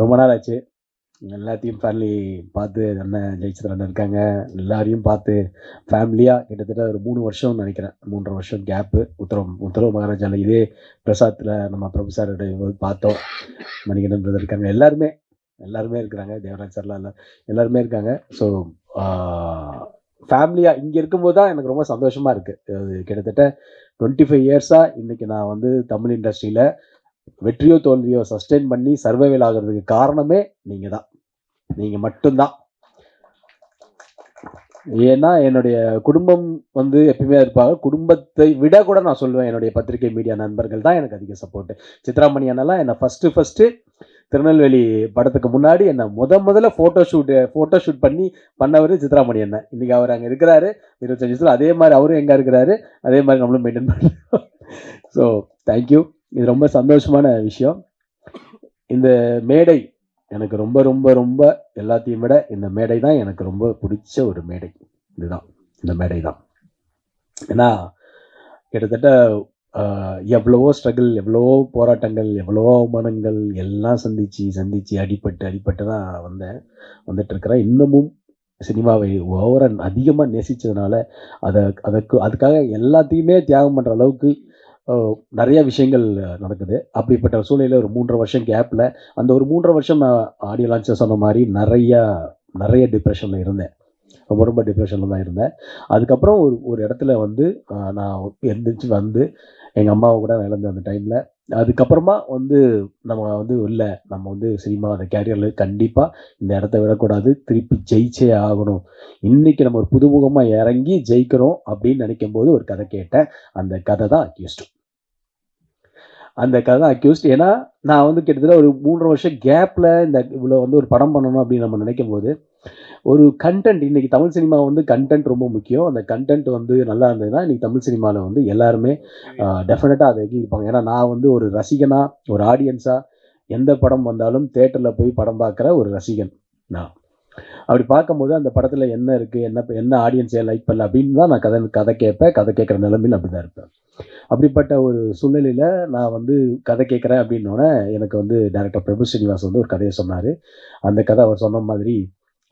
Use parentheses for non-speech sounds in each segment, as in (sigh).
ரொம்ப நாள் ஆச்சு. எல்லாத்தையும் ஃபேமிலி பார்த்து அண்ணன் ஜெயிச்சந்திரன் இருக்காங்க? எல்லாரையும் பார்த்து ஃபேமிலியாக கிட்டத்தட்ட ஒரு மூணு வருஷம் நினைக்கிறேன். மூன்றரை வருஷம் கேப்பு உத்தரவு உத்தரவு மகாராஜாவில் இதே பிரசாத்தில் நம்ம பிரபு சார் பார்த்தோம். மணிகண்டன் பிரதர் இருக்காங்க. எல்லாருமே எல்லாருமே இருக்கிறாங்க. தேவராஜ் சார்லாம் எல்லாம் எல்லாருமே இருக்காங்க. ஸோ ஃபேமிலியாக இங்கே இருக்கும்போது தான் எனக்கு ரொம்ப சந்தோஷமாக இருக்குது அது கிட்டத்தட்ட டுவெண்ட்டி ஃபைவ் இயர்ஸாக இன்றைக்கி நான் வந்து தமிழ் இண்டஸ்ட்ரியில் வெற்றியோ தோல்வியோ சஸ்டெயின் பண்ணி சர்வைவல் ஆகிறதுக்கு காரணமே நீங்கள் தான் நீங்கள் மட்டும்தான். ஏன்னா என்னுடைய குடும்பம் வந்து எப்பயுமே இருப்பாங்க. குடும்பத்தை விட கூட நான் சொல்லுவேன் என்னுடைய பத்திரிகை மீடியா நண்பர்கள் தான் எனக்கு அதிக சப்போர்ட் சித்ராமணி அண்ணெல்லாம் என்னை ஃபஸ்ட்டு ஃபஸ்ட்டு திருநெல்வேலி படத்துக்கு முன்னாடி என்னை முத முதல்ல ஃபோட்டோ ஷூட்டு ஃபோட்டோ ஷூட் பண்ணி பண்ணவர் சித்ராமணி அண்ணன். இன்றைக்கி அவர் அங்கே இருக்கிறாரு இருபத்தஞ்சு வயசில். அதே மாதிரி அவரும் எங்கே இருக்கிறாரு அதே மாதிரி நம்மளும் மெயின்டைன் பண்ணுறோம் ஸோ தேங்க்யூ இது ரொம்ப சந்தோஷமான விஷயம். இந்த மேடை எனக்கு ரொம்ப ரொம்ப ரொம்ப எல்லாத்தையும் விட இந்த மேடை தான் எனக்கு ரொம்ப பிடிச்ச ஒரு மேடை. இதுதான். இந்த மேடை தான். ஏன்னா கிட்டத்தட்ட எவ்வளவோ ஸ்ட்ரகிள் எவ்வளவோ போராட்டங்கள் எவ்வளவோ அவமானங்கள் எல்லாம் சந்தித்து சந்தித்து அடிப்பட்டு அடிப்பட்டு தான் வந்தேன். வந்துட்டுருக்கிறேன் இன்னமும் சினிமாவை ஓவரன் அதிகமாக நேசித்ததுனால அதை அதற்கு அதுக்காக எல்லாத்தையுமே தியாகம் பண்ணுற அளவுக்கு நிறைய விஷயங்கள் நடக்குது. அப்படிப்பட்ட சூழ்நிலையில் ஒரு மூன்றரை வருஷம் கேப்பில் அந்த ஒரு மூன்றரை வருஷம் நான் ஆடியோ லான்ச்சர் சொன்ன மாதிரி நிறையா நிறைய டிப்ரெஷனில் இருந்தேன். ரொம்ப ரொம்ப டிப்ரெஷனில் தான் இருந்தேன். அதுக்கப்புறம் ஒரு ஒரு இடத்துல வந்து நான் எழுந்திரிச்சு வந்து எங்கள் அம்மாவை கூட இழந்த அந்த டைமில் அதுக்கப்புறமா வந்து நம்ம வந்து இல்லை நம்ம வந்து சினிமா அந்த கேரியரில் கண்டிப்பாக இந்த இடத்த விடக்கூடாது. திருப்பி ஜெயிச்சே ஆகணும். இன்னைக்கு நம்ம ஒரு புதுமுகமாக இறங்கி ஜெயிக்கணும் அப்படின்னு நினைக்கும் போது ஒரு கதை கேட்டேன். அந்த கதை தான் அக்யூஸ்டும் அந்த கதை தான் அக்யூஸ்ட் ஏன்னா நான் வந்து கிட்டத்தட்ட ஒரு மூன்றரை வருஷம் கேப்பில் இந்த இவ்வளோ வந்து ஒரு படம் பண்ணணும் அப்படின்னு நம்ம நினைக்கும் போது ஒரு கண்டென்ட் இன்னைக்கு தமிழ் சினிமா வந்து கண்டென்ட் ரொம்ப முக்கியம். அந்த கண்டென்ட் வந்து நல்லா இருந்ததுன்னா இன்னைக்கு தமிழ் சினிமாவில் வந்து எல்லாருமே டெஃபினட்டாக அதை எங்கிருப்பாங்க ஏன்னா நான் வந்து ஒரு ரசிகனாக ஒரு ஆடியன்ஸாக எந்த படம் வந்தாலும் தேட்டரில் போய் படம் பார்க்குற ஒரு ரசிகன் நான். அப்படி பார்க்கும்போது அந்த படத்தில் என்ன இருக்குது என்ன என்ன ஆடியன்ஸே லைக் பண்ணல அப்படின்னு தான் நான் கதை கதை கேட்பேன் கதை கேட்குற நிலைமையில் அப்படி தான் இருப்பேன். அப்படிப்பட்ட ஒரு சூழ்நிலையில் நான் வந்து கதை கேட்குறேன் அப்படின்னோடனே எனக்கு வந்து டேரக்டர் பிரபு ஸ்ரீனிவாஸ் வந்து ஒரு கதையை சொன்னார். அந்த கதை அவர் சொன்ன மாதிரி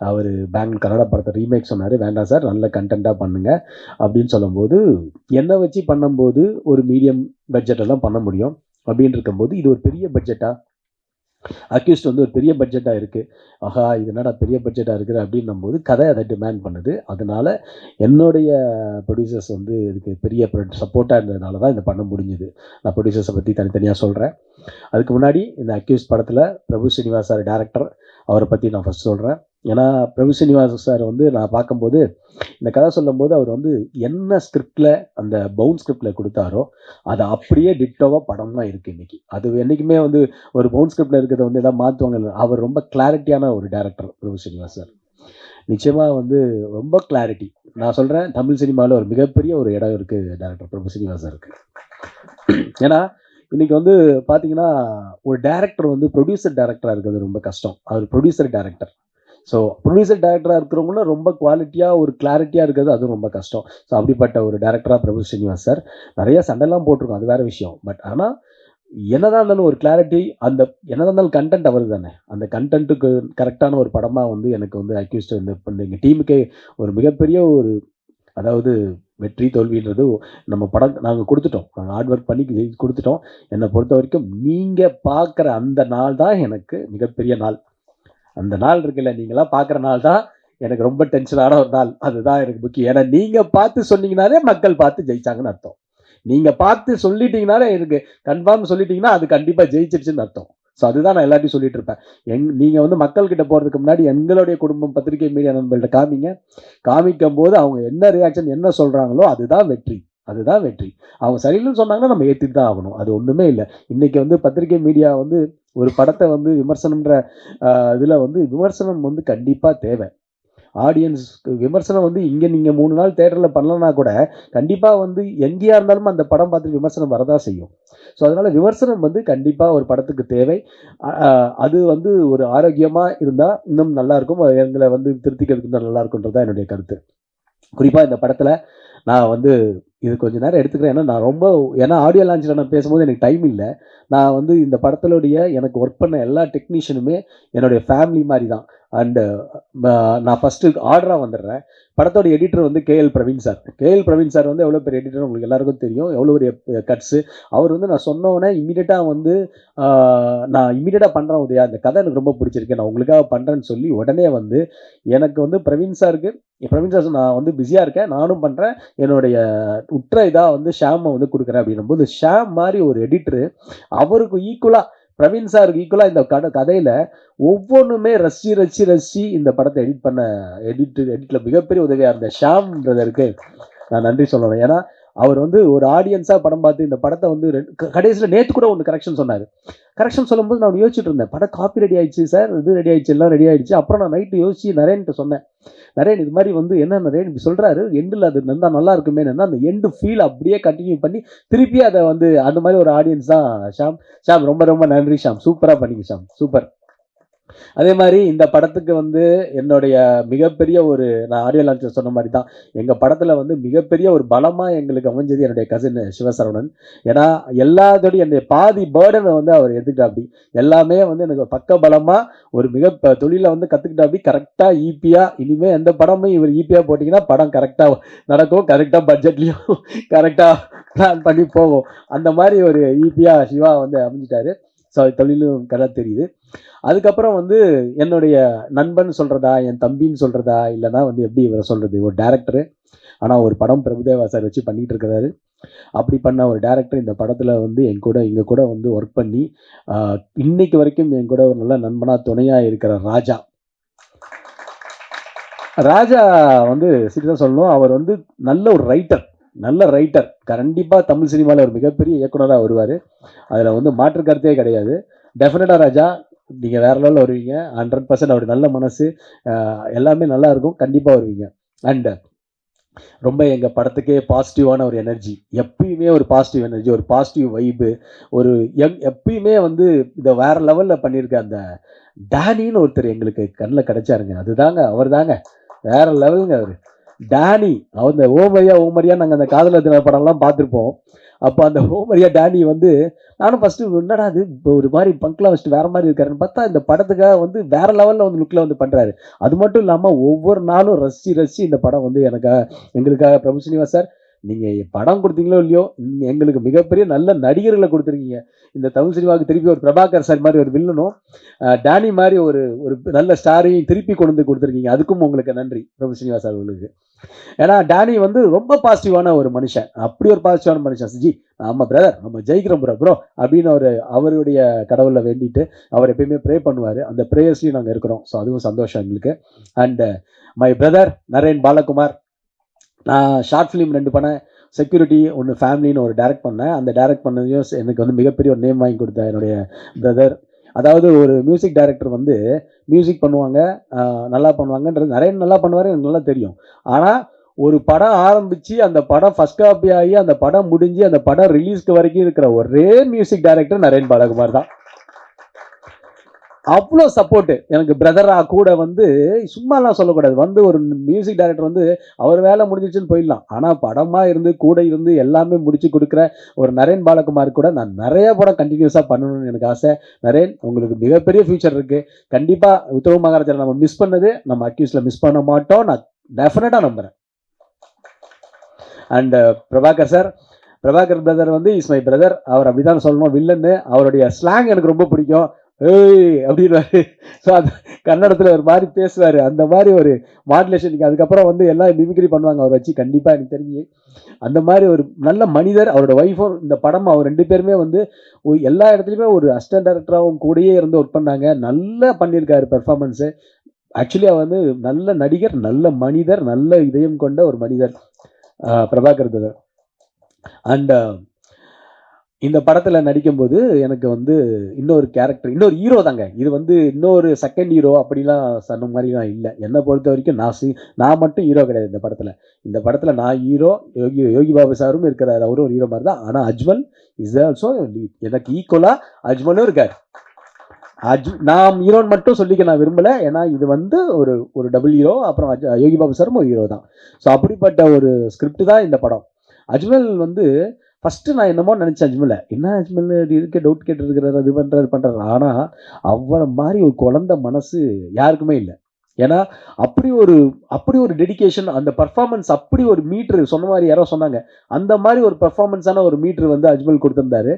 அவர் பேங்க் கன்னட படத்தை ரீமேக் சொன்னார். வேண்டாம் சார் நல்ல கண்டென்ட்டாக பண்ணுங்க. அப்படின்னு சொல்லும்போது என்னை வச்சு பண்ணும்போது ஒரு மீடியம் பட்ஜெட்டெல்லாம் பண்ண முடியும். அப்படின்னு இருக்கும்போது இது ஒரு பெரிய பட்ஜெட்டாக அக்யூஸ்ட் வந்து ஒரு பெரிய பட்ஜெட்டாக இருக்குது ஆஹா இது என்னடா பெரிய பட்ஜெட்டாக இருக்குது அப்படின்னும் போது கதை அதை டிமாண்ட் பண்ணுது. அதனால் என்னுடைய ப்ரொடியூசர்ஸ் வந்து இதுக்கு பெரிய சப்போர்ட்டாக இருந்ததுனால தான் இதை பண்ண முடிஞ்சுது. நான் ப்ரொடியூசர்ஸை பற்றி தனித்தனியாக சொல்கிறேன் அதுக்கு முன்னாடி இந்த அக்யூஸ் படத்தில் பிரபு ஸ்ரீனிவாசார் டேரக்டர் அவரை பற்றி நான் ஃபஸ்ட் சொல்கிறேன் ஏன்னா பிரபு ஸ்ரீனிவாஸ் சார் வந்து நான் பார்க்கும்போது இந்த கதை சொல்லும்போது அவர் வந்து என்ன ஸ்கிரிப்டில் அந்த பவுன் ஸ்கிரிப்டில் கொடுத்தாரோ அதை அப்படியே டிட்டோவாக படம் தான் இருக்குது இன்றைக்கி அது என்றைக்குமே வந்து ஒரு பவுன் ஸ்கிரிப்டில் இருக்கிறத வந்து எதாவது மாற்றுவாங்க அவர் ரொம்ப கிளாரிட்டியான ஒரு டேரக்டர் பிரபு ஸ்ரீனிவாஸ் சார். நிச்சயமாக வந்து ரொம்ப கிளாரிட்டி நான் சொல்கிறேன் தமிழ் சினிமாவில் ஒரு மிகப்பெரிய ஒரு இடம் இருக்குது டேரக்டர் பிரபு ஸ்ரீனிவாஸ் இருக்குது ஏன்னா இன்றைக்கி வந்து பார்த்தீங்கன்னா ஒரு டேரக்டர் வந்து ப்ரொடியூசர் டேரக்டராக இருக்கிறது ரொம்ப கஷ்டம். அவர் ப்ரொடியூசர் டேரக்டர் ஸோ ப்ரொடியூசர் டேரக்டராக இருக்கிறவங்களும் ரொம்ப குவாலிட்டியாக ஒரு கிளாரிட்டியாக இருக்கிறது அதுவும் ரொம்ப கஷ்டம். ஸோ அப்படிப்பட்ட ஒரு டேரக்டராக பிரபு ஸ்ரீனிவாஸ் சார் நிறைய சண்டைலாம் போட்டிருக்கோம் அது வேற விஷயம். பட் ஆனால் என்னதான் இருந்தாலும் ஒரு கிளாரிட்டி அந்த என்னதான் இருந்தாலும் கண்டென்ட் அவர் தானே. அந்த கண்டென்ட்டுக்கு கரெக்டான ஒரு படமாக வந்து எனக்கு வந்து அக்யூஸ்ட் வந்து இப்போ எங்கள் டீமுக்கே ஒரு மிகப்பெரிய ஒரு அதாவது வெற்றி தோல்வின்றது நம்ம படம் நாங்கள் கொடுத்துட்டோம். நாங்கள் ஹார்ட் ஒர்க் பண்ணி கொடுத்துட்டோம். என்னை பொறுத்த வரைக்கும் நீங்கள் பார்க்குற அந்த நாள் தான் எனக்கு மிகப்பெரிய நாள். அந்த நாள் இருக்குல்ல நீங்களாம் பார்க்குற நாள் தான். எனக்கு ரொம்ப டென்ஷனான ஒரு நாள். அதுதான் எனக்கு முக்கியம். ஏன்னா நீங்கள் பார்த்து சொன்னீங்கனாலே மக்கள் பார்த்து ஜெயிச்சாங்கன்னு அர்த்தம். நீங்கள் பார்த்து சொல்லிட்டீங்கனாலே எனக்கு கன்ஃபார்ம் சொல்லிட்டீங்கன்னா அது கண்டிப்பாக ஜெயிச்சிருச்சுன்னு அர்த்தம். ஸோ அதுதான் நான் எல்லாத்தையும் சொல்லிட்டு இருப்பேன். எங் நீங்கள் வந்து மக்கள்கிட்ட போகிறதுக்கு முன்னாடி எங்களுடைய குடும்பம் பத்திரிகை மீடியா நண்பர்கள்ட்ட காமிங்க. காமிக்கும் போது அவங்க என்ன ரியாக்ஷன் என்ன சொல்கிறாங்களோ அதுதான் வெற்றி. அதுதான் வெற்றி. அவங்க சரியில்லைன்னு சொன்னாங்கன்னா நம்ம ஏற்றிட்டு தான் ஆகணும். அது ஒன்றுமே இல்லை. இன்றைக்கி வந்து பத்திரிகை மீடியா வந்து ஒரு படத்தை வந்து விமர்சனம்ன்ற இதில் வந்து விமர்சனம் வந்து கண்டிப்பாக தேவை. ஆடியன்ஸ் விமர்சனம் வந்து இங்கே நீங்கள் மூணு நாள் தேட்டரில் பண்ணலன்னா கூட கண்டிப்பாக வந்து எங்கேயா இருந்தாலும் அந்த படம் பார்த்து விமர்சனம் வரதா செய்யும். ஸோ அதனால் விமர்சனம் வந்து கண்டிப்பாக ஒரு படத்துக்கு தேவை. அது வந்து ஒரு ஆரோக்கியமாக இருந்தால் இன்னும் நல்லாயிருக்கும். எங்களை வந்து திருத்திக்கிறதுக்கு இன்னும் நல்லா இருக்குன்றது தான் என்னுடைய கருத்து. குறிப்பாக இந்த படத்தில் நான் வந்து இது கொஞ்ச நேரம் எடுத்துக்கிறேன். ஏன்னா நான் ரொம்ப ஏன்னா ஆடியோ லான்ச்சில் நான் பேசும்போது எனக்கு டைம் இல்லை. நான் வந்து இந்த படத்திலுடைய எனக்கு ஒர்க் பண்ண எல்லா டெக்னீஷியனுமே என்னுடைய ஃபேமிலி மாதிரி தான் அண்டு uh, நான் ஃபஸ்ட்டு ஆர்டராக வந்துடுறேன். படத்தோட எடிட்டர் வந்து KL Praveen sir K L Praveen sir வந்து எவ்வளோ பெரிய எடிட்டர் உங்களுக்கு எல்லாருக்கும் தெரியும். எவ்வளோ பெரிய uh, கட்ஸு அவர் வந்து நான் சொன்னோடனே இமீடியட்டாக வந்து uh, நான் இமீடியட்டாக பண்ணுறேன் உதயா. இந்த கதை எனக்கு ரொம்ப பிடிச்சிருக்கு. நான் உங்களுக்காக பண்ணுறேன்னு சொல்லி உடனே வந்து எனக்கு வந்து பிரவீன் சாருக்கு பிரவீன் சார் நான் வந்து பிஸியாக இருக்கேன். நானும் பண்ணுறேன் என்னுடைய உற்ற இதாக வந்து ஷாமை வந்து கொடுக்குறேன் அப்படின்னும்போது ஷாம் மாதிரி ஒரு எடிட்டரு அவருக்கு ஈக்குவலாக பிரவீன் சாருக்கு ஈக்குவலாக இந்த கட கதையில் ஒவ்வொன்றுமே ரசி ரசி ரசி இந்த படத்தை எடிட் பண்ண எடிட் எடிட்டில் மிகப்பெரிய உதவியாக இருந்த ஷாம் பிரதருக்கு நான் நன்றி சொல்லணும். ஏன்னா அவர் வந்து ஒரு ஆடியன்ஸாக படம் பார்த்து இந்த படத்தை வந்து கடைசியில் நேற்று கூட ஒன்று கரெக்ஷன் சொன்னார். கரெக்ஷன் சொல்லும்போது நான் யோசிச்சுட்டு இருந்தேன். படம் காப்பி ரெடி ஆயிடுச்சு சார் இது ரெடி ஆயிடுச்சு எல்லாம் ரெடி ஆயிடுச்சு. அப்புறம் நான் நைட்டு யோசிச்சு நரேன்ட்டு சொன்னேன். நரேன் இது மாதிரி வந்து என்ன நரேன் இப்படி சொல்கிறாரு எண்டில் அது நல்லா நல்லா இருக்குமே அந்த எண்டு ஃபீல் அப்படியே கண்டினியூ பண்ணி திருப்பி அதை வந்து அந்த மாதிரி ஒரு ஆடியன்ஸ் தான். ஷாம் ஷாம் ரொம்ப ரொம்ப நன்றி ஷாம். சூப்பராக பண்ணிங்க ஷாம். சூப்பர். அதே மாதிரி இந்த படத்துக்கு வந்து என்னுடைய மிகப்பெரிய ஒரு நான் ஆடியோ லான்ச்சர் சொன்ன மாதிரி தான். எங்கள் படத்தில் வந்து மிகப்பெரிய ஒரு பலமாக எங்களுக்கு அமைஞ்சது என்னுடைய கசின் சிவசரவணன். ஏன்னா எல்லாத்தோடையும் என்னுடைய பாதி பேர்டனை வந்து அவர் எடுத்துக்கிட்டாப்படி எல்லாமே வந்து எனக்கு பக்க பலமாக ஒரு மிக தொழிலை வந்து கற்றுக்கிட்டாப்படி கரெக்டாக ஈப்பியாக இனிமேல் எந்த படமும் இவர் ஈப்பியாக போட்டிங்கன்னா படம் கரெக்டாக நடக்கும். கரெக்டாக பட்ஜெட்லேயும் கரெக்டாக பிளான் பண்ணி போகும் அந்த மாதிரி ஒரு ஈப்பியாக சிவா வந்து அமைஞ்சிட்டாரு. ஸோ தொழிலும் கதை தெரியுது. அதுக்கப்புறம் வந்து என்னுடைய நண்பன் சொல்கிறதா என் தம்பின்னு சொல்கிறதா இல்லைன்னா வந்து எப்படி இவரை சொல்கிறது ஒரு டேரக்டரு ஆனால் ஒரு படம் பிரபுதேவா சார் வச்சு பண்ணிகிட்டு இருக்கிறாரு. அப்படி பண்ண ஒரு டேரக்டர் இந்த படத்தில் வந்து என் கூட இங்கே கூட வந்து ஒர்க் பண்ணி இன்னைக்கு வரைக்கும் என் கூட ஒரு நல்ல நண்பனாக துணையாக இருக்கிற ராஜா. ராஜா வந்து சிறிதாக சொல்லணும் அவர் வந்து நல்ல ஒரு ரைட்டர் நல்ல ரைட்டர் கண்டிப்பாக தமிழ் சினிமாவில் ஒரு மிகப்பெரிய இயக்குனராக வருவார். அதில் வந்து மாற்று கருத்தே கிடையாது. டெஃபினட்டாக ராஜா நீங்கள் வேற லெவலில் வருவீங்க. ஹண்ட்ரட் பர்சன்ட் அவர் நல்ல மனசு எல்லாமே நல்லா இருக்கும். கண்டிப்பாக வருவீங்க. அண்டு ரொம்ப எங்கள் படத்துக்கே பாசிட்டிவான ஒரு எனர்ஜி எப்பயுமே ஒரு பாசிட்டிவ் எனர்ஜி ஒரு பாசிட்டிவ் வைப்பு ஒரு எங் எப்பயுமே வந்து இதை வேற லெவலில் பண்ணியிருக்க அந்த டேனின்னு ஒருத்தர் எங்களுக்கு கண்ணில் கிடைச்சாருங்க. அதுதாங்க அவர் தாங்க வேற லெவலுங்க அவர். டேனி அவர் ஓமரியா ஓமரியா நாங்கள் அந்த காதல தின படம்லாம் பார்த்துருப்போம். அப்போ அந்த ஓமரியா டேனி வந்து நானும் ஃபஸ்ட்டு என்னடா அது இப்போ ஒரு மாதிரி பங்க்லாம் வச்சுட்டு வேற மாதிரி இருக்காருன்னு பார்த்தா இந்த படத்துக்காக வந்து வேற லெவலில் வந்து லுக்கில் வந்து பண்ணுறாரு அது மட்டும் இல்லாமல் ஒவ்வொரு நாளும் ரசி ரசி இந்த படம் வந்து எனக்காக எங்களுக்காக பிரபு சினிவாஸ் சார் நீங்கள் படம் கொடுத்தீங்களோ இல்லையோ நீங்கள் எங்களுக்கு மிகப்பெரிய நல்ல நடிகர்களை கொடுத்துருக்கீங்க. இந்த தமிழ் சினிமாவுக்கு திருப்பி ஒரு பிரபாகர் சார் மாதிரி ஒரு வில்லனும் டேனி மாதிரி ஒரு ஒரு நல்ல ஸ்டாரையும் திருப்பி கொண்டு வந்து கொடுத்துருக்கீங்க. அதுக்கும் உங்களுக்கு நன்றி பிரபு சினிவாஸ் சார் உங்களுக்கு ஏன்னா டேனி வந்து ரொம்ப பாசிட்டிவான ஒரு மனுஷன். அப்படி ஒரு பாசிட்டிவான மனுஷன். ஜி ஆமாம் பிரதர் நம்ம ஜெயிக்கிறோம் ப்ரோ ப்ரோ அப்படின்னு அவர் அவருடைய கடவுளில் வேண்டிட்டு அவர் எப்பயுமே ப்ரே பண்ணுவார். அந்த ப்ரேயர்ஸ்லையும் நாங்கள் இருக்கிறோம். ஸோ அதுவும் சந்தோஷம் எங்களுக்கு. And my brother Naren Balakumar நான் ஷார்ட் ஃபிலிம் ரெண்டு படம் செக்யூரிட்டி ஒன்று ஃபேமிலின்னு ஒரு டைரக்ட் பண்ணேன். அந்த டைரக்ட் பண்ணதையும் எனக்கு வந்து மிகப்பெரிய ஒரு நேம் வாங்கி கொடுத்த என்னுடைய பிரதர் அதாவது ஒரு மியூசிக் டைரக்டர் வந்து மியூசிக் பண்ணுவாங்க நல்லா பண்ணுவாங்கன்றது நிறைய நல்லா பண்ணுவார் எனக்கு நல்லா தெரியும். ஆனால் ஒரு படம் ஆரம்பித்து அந்த படம் ஃபர்ஸ்ட் காப்பி ஆகி அந்த படம் முடிஞ்சு அந்த படம் ரிலீஸ்க்கு வரைக்கும் இருக்கிற ஒரே மியூசிக் டைரக்டர் நரேன் பாலகுமார் தான். அவ்வளோ சப்போர்ட்டு எனக்கு பிரதரா கூட வந்து சும்மாலாம் சொல்லக்கூடாது. வந்து ஒரு மியூசிக் டைரக்டர் வந்து அவர் வேலை முடிஞ்சிச்சுன்னு போயிடலாம். ஆனால் படமாக இருந்து கூட இருந்து எல்லாமே முடிச்சு கொடுக்குற ஒரு நரேன் பாலகுமார் கூட நான் நிறைய படம் கண்டினியூஸாக பண்ணணும்னு எனக்கு ஆசை. நரேன் உங்களுக்கு மிகப்பெரிய ஃபியூச்சர் இருக்குது கண்டிப்பாக உத்தரவு மகாராஜா நம்ம மிஸ் பண்ணது நம்ம அக்யூஸில் மிஸ் பண்ண மாட்டோம். நான் டெஃபினட்டாக நம்புகிறேன் and Prabhakar sir Prabhakar brother வந்து இஸ் மை பிரதர் அவர் அப்படிதான் சொல்லணும் வில்லன்னு அவருடைய ஸ்லாங் எனக்கு ரொம்ப பிடிக்கும். ஏய் அப்படின்வாரு ஸோ அது கன்னடத்தில் ஒரு மாதிரி பேசுவார். அந்த மாதிரி ஒரு மாடுலேஷனுக்கு அதுக்கப்புறம் வந்து எல்லாம் மிமிக்ரி பண்ணுவாங்க அவர் வச்சு. கண்டிப்பாக எனக்கு தெரிஞ்சு. அந்த மாதிரி ஒரு நல்ல மனிதர் அவரோட ஒய்ஃபும் இந்த படம் அவர் ரெண்டு பேருமே வந்து எல்லா இடத்துலையுமே ஒரு அசிஸ்டன்ட் டேரக்டராகவும் கூடயே இருந்து ஒர்க் பண்ணாங்க. நல்லா பண்ணியிருக்காரு பெர்ஃபார்மன்ஸு ஆக்சுவலி அவர் வந்து நல்ல நடிகர் நல்ல மனிதர் நல்ல இதயம் கொண்ட ஒரு மனிதர். பிரபாகர் பிரதர் அண்ட் இந்த படத்தில் நடிக்கும்போது எனக்கு வந்து இன்னொரு கேரக்டர் இன்னொரு ஹீரோ தாங்க. இது வந்து இன்னொரு செகண்ட் ஹீரோ அப்படிலாம் சொன்ன மாதிரிலாம் இல்லை. என்னை பொறுத்த வரைக்கும் நான் சி நான் மட்டும் ஹீரோ கிடையாது இந்த படத்தில். இந்த படத்தில் நான் ஹீரோ யோகி யோகி பாபு சாரும் இருக்கிறார். அவரும் ஒரு ஹீரோ மாதிரி தான் ஆனால் அஜ்மல் இஸ் ஆல்சோ எனக்கு ஈக்குவலாக அஜ்மலும் இருக்கார். அஜ் நான் ஹீரோன்னு மட்டும் சொல்லிக்க நான் விரும்பலை. ஏன்னா இது வந்து ஒரு ஒரு டபுள் ஹீரோ அப்புறம் அஜ் யோகி பாபு சாரும் ஒரு ஹீரோ தான். ஸோ அப்படிப்பட்ட ஒரு ஸ்கிரிப்ட் தான் இந்த படம். அஜ்மல் வந்து ஃபஸ்ட்டு நான் என்னமோ நினச்சேன் அஜ்மலை. என்ன அஜ்மல் அப்படி இருக்க டவுட் கேட்டுருக்கிறாரு அது பண்ணுறாரு பண்ணுறாரு ஆனால் அவனை மாதிரி ஒரு குழந்த மனசு யாருக்குமே இல்லை. ஏன்னா அப்படி ஒரு அப்படி ஒரு டெடிகேஷன் அந்த பர்ஃபார்மன்ஸ் அப்படி ஒரு மீட்ரு சொன்ன மாதிரி யாரோ சொன்னாங்க. அந்த மாதிரி ஒரு பர்ஃபார்மன்ஸான ஒரு மீட்ரு வந்து அஜ்மல் கொடுத்துருந்தாரு.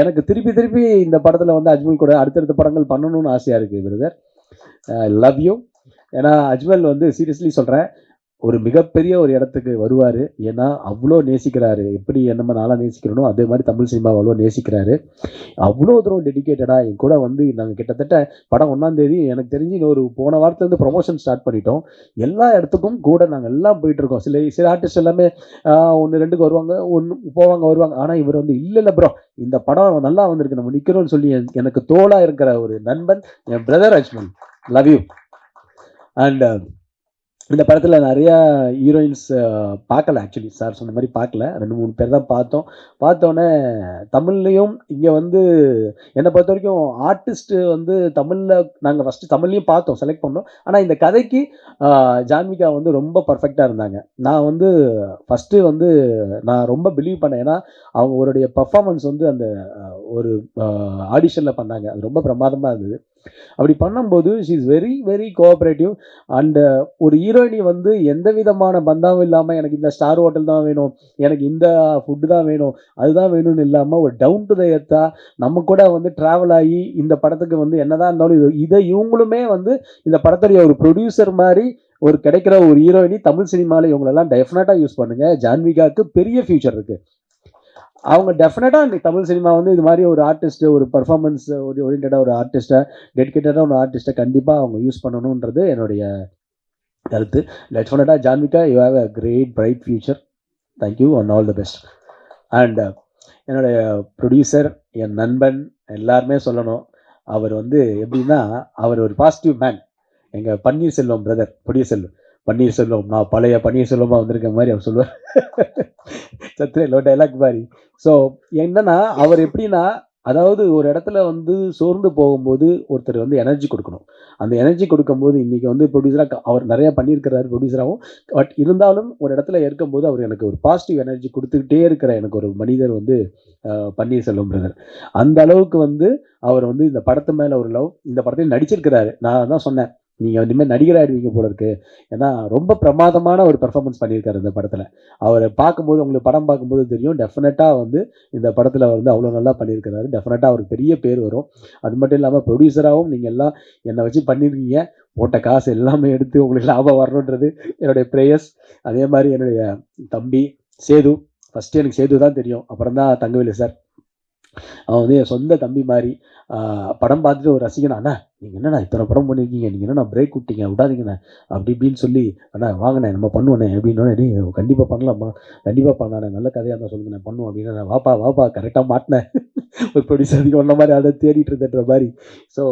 எனக்கு திருப்பி திருப்பி இந்த படத்தில் வந்து அஜ்மல் கூட அடுத்தடுத்த படங்கள் பண்ணணும்னு ஆசையாக இருக்குது பிரதர் லவ் யூ ஏன்னா அஜ்மல் வந்து சீரியஸ்லி சொல்கிறேன் ஒரு மிகப்பெரிய ஒரு இடத்துக்கு வருவார். ஏன்னா அவ்வளோ நேசிக்கிறாரு. எப்படி என்னமோ நாளாக நேசிக்கிறனோ அதே மாதிரி தமிழ் சினிமாவை அவ்வளோ நேசிக்கிறாரு. அவ்வளோ தூரம் டெடிகேட்டடாக என் கூட வந்து நாங்கள் கிட்டத்தட்ட படம் ஒன்றாந்தேதி எனக்கு தெரிஞ்சு ஒரு போன வாரத்துலேருந்து ப்ரொமோஷன் ஸ்டார்ட் பண்ணிட்டோம். எல்லா இடத்துக்கும் கூட நாங்கள் எல்லாம் போயிட்டு இருக்கோம். சில சில ஆர்டிஸ்ட் எல்லாமே ஒன்று ரெண்டுக்கு வருவாங்க ஒன்று போவாங்க வருவாங்க. ஆனால் இவர் வந்து இல்லை இல்லை ப்ரோ இந்த படம் நல்லா வந்திருக்கு. நம்ம நிற்கிறோம்னு சொல்லி எனக்கு தோளாக இருக்கிற ஒரு நண்பன் என் brother Ajman. Love you and இந்த படத்தில் நிறையா ஹீரோயின்ஸ் பார்க்கல ஆக்சுவலி சார் சொன்ன மாதிரி பார்க்கல. ரெண்டு மூணு பேர் தான் பார்த்தோம். பார்த்தோன்னே தமிழ்லேயும் இங்கே வந்து என்னை பொறுத்த வரைக்கும் ஆர்டிஸ்ட்டு வந்து தமிழில் நாங்கள் ஃபஸ்ட்டு தமிழ்லையும் பார்த்தோம் செலக்ட் பண்ணோம். ஆனால் இந்த கதைக்கு ஜான்விகா வந்து ரொம்ப பர்ஃபெக்டாக இருந்தாங்க. நான் வந்து ஃபஸ்ட்டு வந்து நான் ரொம்ப பிலீவ் பண்ணேன். ஏன்னா அவங்களுடைய பர்ஃபாமன்ஸ் வந்து அந்த ஒரு ஆடிஷனில் பண்ணாங்க. அது ரொம்ப பிரமாதமாக இருந்தது. அப்படி பண்ணும்போது she is very very cooperative and ஒரு ஹீரோயினி வந்து எந்த விதமான பந்தாவும் இல்லாமல் எனக்கு இந்த ஸ்டார் ஹோட்டல் தான் வேணும் எனக்கு இந்த ஃபுட்டு தான் வேணும் அதுதான் வேணும்னு இல்லாமல் ஒரு டவுன் டு த எத்தா நம்ம கூட வந்து ட்ராவல் ஆகி இந்த படத்துக்கு வந்து என்னதான் இருந்தாலும் இது இதை இவங்களுமே வந்து இந்த படத்துடைய ஒரு ப்ரொடியூசர் மாதிரி ஒரு கிடைக்கிற ஒரு ஹீரோயினி தமிழ் சினிமாவில் இவங்களெல்லாம் டெஃபினட்டாக யூஸ் பண்ணுங்கள் ஜான்விகாவுக்கு பெரிய ஃபியூச்சர் இருக்குது அவங்க டெஃபினட்டாக இந்த தமிழ் சினிமா வந்து இது மாதிரி ஒரு ஆர்டிஸ்ட் ஒரு பர்ஃபார்மன்ஸ் ஒரு ஓரியன்டாக ஒரு ஆர்டிஸ்ட்டை டெடிக்கேட்டடாக ஒரு ஆர்டிஸ்ட்டை கண்டிப்பாக அவங்க யூஸ் பண்ணணுன்றது என்னுடைய கருத்து. டெஃபினட்டாக Janvika you have a great bright future thank you and all the best and என்னுடைய ப்ரொடியூசர் என் நண்பன் எல்லாருமே சொல்லணும். அவர் வந்து எப்படின்னா அவர் ஒரு பாசிட்டிவ் மேன் எங்கள் பன்னீர்செல்வம் பிரதர் பொடியசெல்வம். பன்னீர்செல்வம். நான் பழைய பன்னீர்செல்வமாக வந்திருக்க மாதிரி அவர் சொல்லுவார். சத்ரேலோ டைலாக் மாதிரி. ஸோ என்னன்னா அவர் எப்படின்னா அதாவது ஒரு இடத்துல வந்து சோர்ந்து போகும்போது ஒருத்தர் வந்து எனர்ஜி கொடுக்கணும். அந்த எனர்ஜி கொடுக்கும்போது இன்றைக்கி வந்து ப்ரொடியூசராக அவர் நிறையா பண்ணியிருக்கிறாரு ப்ரொடியூசராகவும் பட் இருந்தாலும் ஒரு இடத்துல இருக்கும்போது அவர் எனக்கு ஒரு பாசிட்டிவ் எனர்ஜி கொடுத்துக்கிட்டே இருக்கிற எனக்கு ஒரு மனிதர் வந்து பன்னீர்செல்வம் பிரதர் அந்த அளவுக்கு வந்து அவர் வந்து இந்த படத்து மேலே ஒரு லவ் இந்த படத்தில் நடிச்சிருக்கிறாரு. நான் தான் சொன்னேன். நீங்கள் இனிமேல் நடிகர் ஆயிடுவீங்க போல இருக்கு. ஏன்னா ரொம்ப பிரமாதமான ஒரு பெர்ஃபார்மன்ஸ் பண்ணியிருக்காரு இந்த படத்தில். அவரை பார்க்கும்போது உங்களுக்கு படம் பார்க்கும்போது தெரியும் டெஃபினட்டாக வந்து இந்த படத்தில் வந்து அவ்வளோ நல்லா பண்ணியிருக்கிறாரு. டெஃபினட்டாக அவருக்கு பெரிய பேர் வரும். அது மட்டும் இல்லாமல் ப்ரொடியூசராகவும் நீங்கள் எல்லாம் என்னை வச்சு பண்ணியிருக்கீங்க. போட்ட காசு எல்லாமே எடுத்து உங்களுக்கு லாபம் வரணுன்றது என்னுடைய ப்ரேயர்ஸ் அதே மாதிரி என்னுடைய தம்பி சேது ஃபஸ்ட்டு எனக்கு சேது தான் தெரியும். அப்புறம் தான் தங்கவேலு சார் அவன் வந்து என் சொந்த தம்பி மாதிரி படம் பார்த்துட்டு ஒரு ரசிகன் அண்ணா நீங்கள் என்னண்ணா இத்தனை படம் பண்ணியிருக்கீங்க நீங்கள் என்னண்ணா பிரேக் விட்டீங்க? விடாதீங்கண்ணா. அப்படி இப்படின்னு சொல்லி அண்ணா வாங்கண்ணே நம்ம பண்ணுவோண்ணே. அப்படின்னோடனே நீ கண்டிப்பாக பண்ணலாம்மா. கண்டிப்பாக பண்ணானே நல்ல கதையாக தான் சொல்லுங்க நான் பண்ணுவோம். அப்படின்னு வாப்பா வாப்பா கரெக்டாக மாட்டினேன் (laughs) ஒரு ப்ரொடியூசர் ஒன்ன மாதிரி அதை தேடிட்டு இருந்தன்ற மாதிரி. ஸோ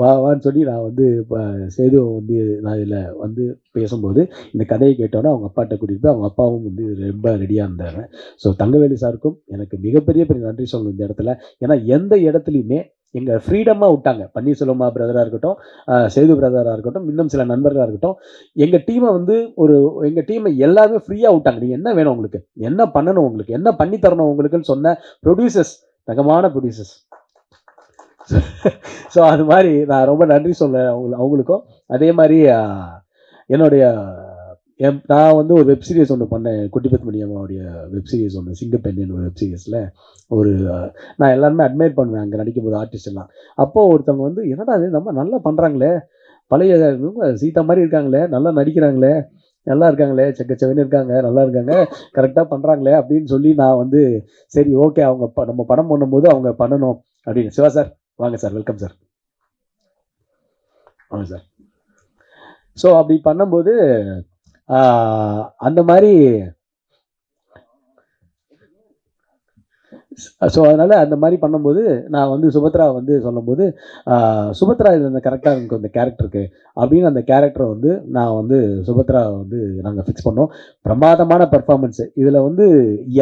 வா வான்னு சொல்லி நான் வந்து இப்போ சேது வந்து நான் இதில் வந்து பேசும்போது இந்த கதையை கேட்டோன்னே அவங்க அப்பாட்ட கூட்டிகிட்டு போய் அவங்க அப்பாவும் வந்து ரொம்ப ரெடியாக இருந்தாங்க. ஸோ தங்கவேலு சாருக்கும் எனக்கு மிகப்பெரிய பெரிய நன்றி சொல்லணும் இந்த இடத்துல. ஏன்னா எந்த இடத்துலையுமே எங்கள் ஃப்ரீடமாக விட்டாங்க. பன்னீர்செல்வமா பிரதராக இருக்கட்டும் சேது பிரதராக இருக்கட்டும் இன்னும் சில நண்பர்களாக இருக்கட்டும் எங்கள் டீமை வந்து ஒரு எங்கள் டீமை எல்லாருமே ஃப்ரீயாக விட்டாங்க. நீங்கள் என்ன வேணும் உங்களுக்கு? என்ன பண்ணணும் உங்களுக்கு? என்ன பண்ணி தரணும் உங்களுக்குன்னு சொன்ன ப்ரொடியூசர்ஸ் தகமான ப்ரொடியூசர்ஸ் ஸோ அது மாதிரி நான் ரொம்ப நன்றி சொல்ல அவங்களுக்கும். அதே மாதிரி என்னுடைய என் நான் வந்து ஒரு வெப் சீரிஸ் ஒன்று பண்ணேன். குட்டிபத் மணியம்மாவுடைய வெப் சீரிஸ் ஒன்று சிங்கப்பெண்ணின் ஒரு வெப் சீரிஸில் ஒரு நான் எல்லாருமே அட்மையர் பண்ணுவேன் அங்கே நடிக்கும்போது ஆர்டிஸ்ட் எல்லாம். அப்போது ஒருத்தவங்க வந்து என்னடா இது? நம்ம நல்லா பண்ணுறாங்களே பழைய சீதா மாதிரி இருக்காங்களே. நல்லா நடிக்கிறாங்களே. நல்லா இருக்காங்களே. செக்க செவன் இருக்காங்க. நல்லா இருக்காங்க. கரெக்டாக பண்ணுறாங்களே அப்படின்னு சொல்லி நான் வந்து சரி ஓகே அவங்க ப- நம்ம படம் பண்ணும்போது அவங்க பண்ணணும். அப்படின்னு. சிவா சார் வாங்க சார். வெல்கம் சார் வாங்க சார் ஸோ அப்படி பண்ணும்போது அந்த மாதிரி ஸோ அதனால் அந்த மாதிரி பண்ணும்போது நான் வந்து சுபத்ரா வந்து சொல்லும்போது சுபத்ரா சுபத்ரா இதில் கரெக்டாக எனக்கு அந்த கேரக்டருக்கு அப்படின்னு அந்த கேரக்டரை வந்து நான் வந்து சுபத்ரா வந்து நாங்கள் ஃபிக்ஸ் பண்ணோம். பிரமாதமான பர்ஃபார்மன்ஸு இதில் வந்து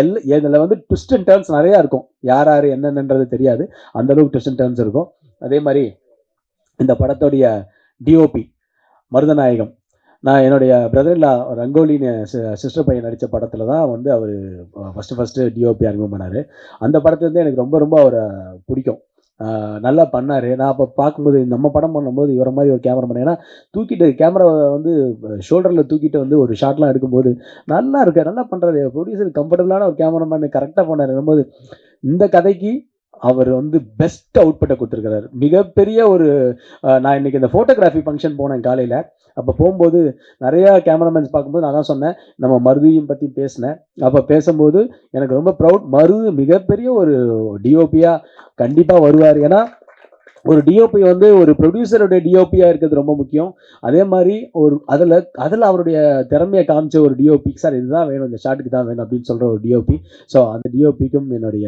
எல் இதில் வந்து ட்விஸ்ட் அண்ட் டர்ன்ஸ் நிறையா இருக்கும். யார் யார் என்னென்னன்றது தெரியாது. அந்த அளவுக்கு ட்விஸ்ட் அண்ட் டேர்ன்ஸ் இருக்கும். அதே மாதிரி இந்த படத்துடைய டிஓபி மருதநாயகம். நான் என்னுடைய பிரதர்லா ரங்கோலின்னு சிஸ்டர் பையன் நடித்த படத்தில் தான் வந்து அவர் ஃபஸ்ட்டு ஃபஸ்ட்டு டிஓபி அறிமுகம் பண்ணார். அந்த படத்துலேருந்து எனக்கு ரொம்ப ரொம்ப அவரை பிடிக்கும். நல்லா பண்ணார். நான் அப்போ பார்க்கும்போது நம்ம படம் பண்ணும்போது இவரை மாதிரி ஒரு கேமரா பண்ணேன் ஏன்னா தூக்கிட்டு கேமரா வந்து ஷோல்டரில் தூக்கிட்டு வந்து ஒரு ஷாட்லாம் எடுக்கும்போது நல்லா இருக்கு நல்லா பண்ணுறாரு ப்ரொடியூசர் கம்ஃபர்டபுளான ஒரு கேமராமேன் கரெக்டாக பண்ணார் போது இந்த கதைக்கு அவர் வந்து பெஸ்ட் அவுட்புட்டை கொடுத்துருக்கிறார். மிகப்பெரிய ஒரு நான் இன்னைக்கு இந்த ஃபோட்டோகிராஃபி ஃபங்க்ஷன் போனேன் காலையில். அப்போ போகும்போது நிறையா கேமராமேன்ஸ் பார்க்கும்போது நான் தான் சொன்னேன் நம்ம மருதியும் பற்றி பேசினேன். அப்போ பேசும்போது எனக்கு ரொம்ப ப்ரௌட் மருது மிகப்பெரிய ஒரு டிஓபியாக கண்டிப்பாக வருவார். ஏன்னா ஒரு டிஓபி வந்து ஒரு ப்ரொடியூசருடைய டிஓபியாக இருக்கிறது ரொம்ப முக்கியம். அதே மாதிரி ஒரு அதில் அதில் அவருடைய திறமையை காமிச்ச ஒரு டிஓபி சார் இதுதான் வேணும் இந்த ஷாட்டுக்கு தான் வேணும் அப்படின்னு சொல்கிற ஒரு டிஓபி ஸோ அந்த டிஓபிக்கும் என்னுடைய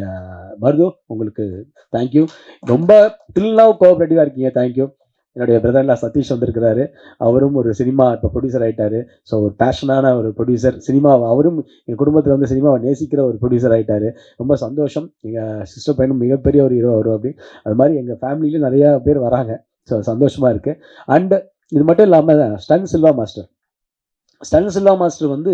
மருதோ உங்களுக்கு தேங்க்யூ ரொம்ப த்ரில்லாக கோஆப்ரேட்டிவாக இருக்கீங்க தேங்க்யூ என்னுடைய பிரதர்லா சதீஷ் வந்திருக்கிறாரு. அவரும் ஒரு சினிமா இப்போ ப்ரொடியூசர் ஆகிட்டார் ஸோ ஒரு பேஷனான ஒரு ப்ரொடியூசர் சினிமா அவரும் எங்கள் குடும்பத்தில் வந்து சினிமாவை நேசிக்கிற ஒரு ப்ரொடியூசர் ஆகிட்டார் ரொம்ப சந்தோஷம். எங்கள் சிஸ்டர் பையனும் மிகப்பெரிய ஒரு ஹீரோ வரும் அப்படி அது மாதிரி எங்கள் ஃபேமிலியிலும் நிறையா பேர் வராங்க. ஸோ சந்தோஷமாக இருக்குது அண்டு இது மட்டும் இல்லாமல் ஸ்டன் சில்வா மாஸ்டர். ஸ்டன்சில்லா மாஸ்டர் வந்து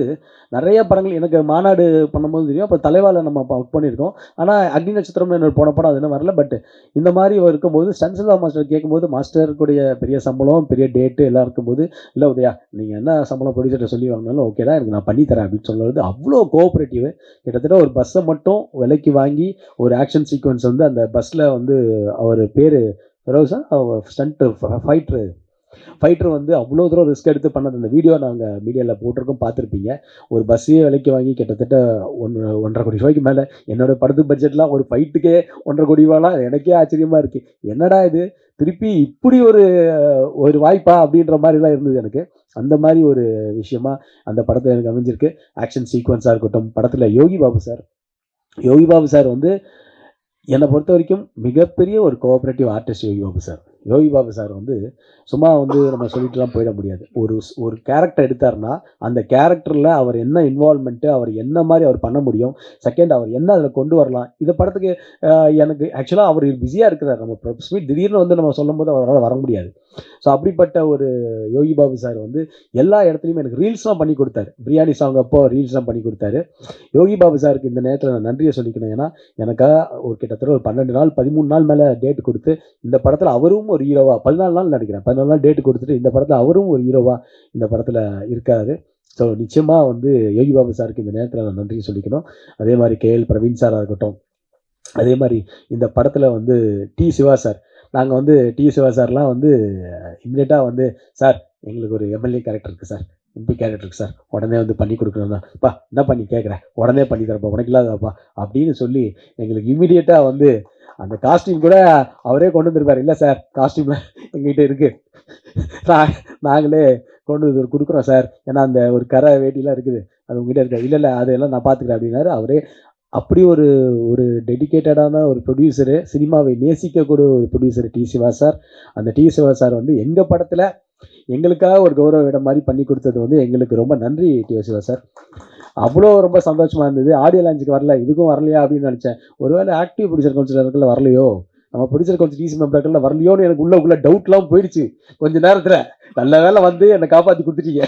நிறைய படங்கள் எனக்கு மாநாடு பண்ணும்போது தெரியும். அப்போ தலைவால நம்ம ஒர்க் பண்ணியிருக்கோம். ஆனால் அக்னி நட்சத்திரம்னு என்னோட போன படம் அது இன்னும் வரல. பட் இந்த மாதிரி இருக்கும்போது ஸ்டன் மாஸ்டர் கேட்கும்போது மாஸ்டருக்குடைய பெரிய சம்பளம் பெரிய டேட்டு எல்லாம் இருக்கும்போது இல்லை உதயா நீங்கள் என்ன சம்பளம் ப்ரொடியூசர்கிட்ட சொல்லி வாங்கினாலும் ஓகே தான் எனக்கு நான் பண்ணித்தரேன் அப்படின்னு சொல்லுறது அவ்வளோ கோஆப்ரேட்டிவ் கிட்டத்தட்ட ஒரு பஸ்ஸை மட்டும் விலைக்கு வாங்கி ஒரு ஆக்ஷன் சீக்வன்ஸ் வந்து அந்த பஸ்ஸில் வந்து அவர் பேர் ஃபெரோசா ஸ்டண்ட் ஃபைட்ரு ஃபைட்டர் வந்து அவ்வளோ தூரம் ரிஸ்க் எடுத்து பண்ணது அந்த வீடியோ நாங்கள் மீடியாவில் போட்டிருக்கோம் பார்த்துருப்பீங்க. ஒரு பஸ்ஸையே விலைக்கு வாங்கி கிட்டத்தட்ட ஒன்று ஒன்றரை கோடி ரூபாய்க்கு மேலே. என்னோட படத்து பட்ஜெட்லாம் ஒரு ஃபைட்டுக்கே ஒன்றரை கோடி ரூபாலாம் எனக்கே ஆச்சரியமாக இருக்குது என்னடா இது? திருப்பி இப்படி ஒரு ஒரு வாய்ப்பா அப்படின்ற மாதிரிலாம் இருந்தது எனக்கு. அந்த மாதிரி ஒரு விஷயமா அந்த படத்தில் எனக்கு அமைஞ்சிருக்கு. ஆக்ஷன் சீக்வன்ஸாக இருக்கட்டும் படத்தில் யோகி பாபு சார் யோகி பாபு சார் வந்து என்னை பொறுத்த வரைக்கும் மிகப்பெரிய ஒரு cooperative artist Yogi Babu sir Yogi Babu sir வந்து சும்மா வந்து நம்ம சொல்லிட்டுலாம் போயிட முடியாது. ஒரு ஒரு கேரக்டர் எடுத்தாருன்னா அந்த கேரக்டரில் அவர் என்ன இன்வால்மெண்ட்டு அவர் என்ன மாதிரி அவர் பண்ண முடியும்? செகண்ட் அவர் என்ன அதில் கொண்டு வரலாம்? இந்த படத்துக்கு எனக்கு ஆக்சுவலாக அவர் பிஸியாக இருக்கிறார். நம்ம ஸ்வீட் திடீர்னு வந்து நம்ம சொல்லும் போது அவரால் வர முடியாது. ஸோ அப்படிப்பட்ட ஒரு யோகி பாபு சார் வந்து எல்லா இடத்துலையுமே எனக்கு ரீல்ஸ்லாம் பண்ணி கொடுத்தாரு. பிரியாணி சாங் அப்போ ரீல்ஸ்லாம் பண்ணி கொடுத்தாரு. யோகி பாபு சாருக்கு இந்த நேரத்தில் நான் நன்றியை சொல்லிக்கணும். ஏன்னா எனக்காக ஒரு கிட்டத்தட்ட ஒரு பன்னெண்டு நாள் பதிமூணு நாள் மேலே டேட் கொடுத்து இந்த படத்தில் அவரும் ஒரு ஹீரோவா பதினாலு நாள் நடிக்கிறேன். பதினாலு நாள் டேட் கொடுத்துட்டு இந்த படத்தில் அவரும் ஒரு ஹீரோவா இந்த படத்தில் இருக்காரு. ஸோ நிச்சயமாக வந்து யோகி பாபு சாருக்கு இந்த நேரத்தில் நான் நன்றி சொல்லிக்கணும். அதே மாதிரி கேஎல் பிரவீன் சாராக இருக்கட்டும். அதே மாதிரி இந்த படத்தில் வந்து டி சிவா சார். நாங்கள் வந்து டி சிவா சார்லாம் வந்து இம்மிடியட்டாக வந்து சார் எங்களுக்கு ஒரு எம்எல்ஏ கேரக்டர் இருக்குது சார். எம்பி கேரக்டர் சார் உடனே வந்து பண்ணி கொடுக்கணும் தான் பா என்ன பண்ணி கேட்குறேன் உடனே பண்ணி தரப்பா உனக்கு இல்லாதப்பா அப்படின்னு சொல்லி எங்களுக்கு இம்மிடியட்டாக வந்து அந்த காஸ்டியூம் கூட அவரே கொண்டு வந்திருப்பார். இல்லை சார் காஸ்டியூம்லாம் எங்ககிட்ட இருக்குது நான் நாங்களே கொண்டு வந்து கொடுக்குறோம் சார் ஏன்னா அந்த ஒரு கரை வேட்டிலாம் இருக்குது. அது உங்ககிட்ட இருக்கா? இல்லை இல்லை. அதெல்லாம் நான் பார்த்துக்கிறேன் அப்படின்னாரு. அவரே அப்படி ஒரு ஒரு டெடிகேட்டடான ஒரு ப்ரொடியூசரு சினிமாவை நேசிக்கக்கூடிய ஒரு ப்ரொடியூசர் டி சிவா சார். அந்த டி சிவா சார் வந்து எங்கள் படத்தில் எங்களுக்காக ஒரு கௌரவ இடம் மாதிரி பண்ணி கொடுத்தது வந்து எங்களுக்கு ரொம்ப நன்றி டி சிவா சார். அவ்வளோ ரொம்ப சந்தோஷமாக இருந்தது. ஆடியோ லான்ச்சுக்கு வரல இதுக்கும் வரலையா அப்படின்னு நினச்சேன். ஒருவேளை ஆக்டிவ் ப்ரொடியூசர் கவுன்சிலருக்குள்ள வரலையோ? நம்ம ப்ரொடியூசர் கவுன்சில் டிசி மெம்பர்களில் வரலையோன்னு எனக்கு உள்ள உள்ள டவுட்லாம் போயிடுச்சு. கொஞ்ச நேரத்தில் நல்ல வேலை வந்து என்னை காப்பாற்றி கொடுத்துட்டீங்க.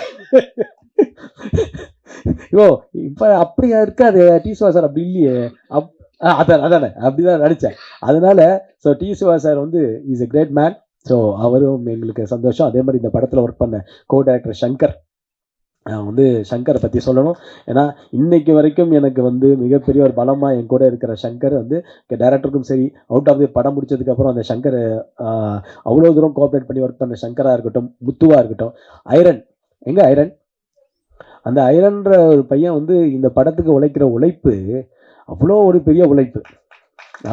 ஐயோ இப்போ அப்படியா இருக்காது டி சிவா சார் அப்படி இல்லையே. அப் அதான் அதானே அப்படிதான் நினச்சேன். அதனால ஸோ டி சிவா சார் வந்து is a great man so அவரும் எங்களுக்கு சந்தோஷம். அதே மாதிரி இந்த படத்தில் ஒர்க் பண்ண கோ டைரக்டர் சங்கர் நான் வந்து சங்கரை பற்றி சொல்லணும். ஏன்னா இன்னைக்கு வரைக்கும் எனக்கு வந்து மிகப்பெரிய ஒரு பலமாக என் கூட இருக்கிற சங்கர் வந்து டேரக்டருக்கும் சரி அவுட் ஆஃப் தி படம் முடிச்சதுக்கப்புறம் அந்த சங்கர் அவ்வளோ தூரம் கோஆப்ரேட் பண்ணி ஒர்க் பண்ண சங்கராக இருக்கட்டும் முத்துவாக இருக்கட்டும் ஐரன். எங்கே ஐரன்? அந்த ஐரன்ற ஒரு பையன் வந்து இந்த படத்துக்கு உழைக்கிற உழைப்பு அவ்வளோ ஒரு பெரிய உழைப்பு.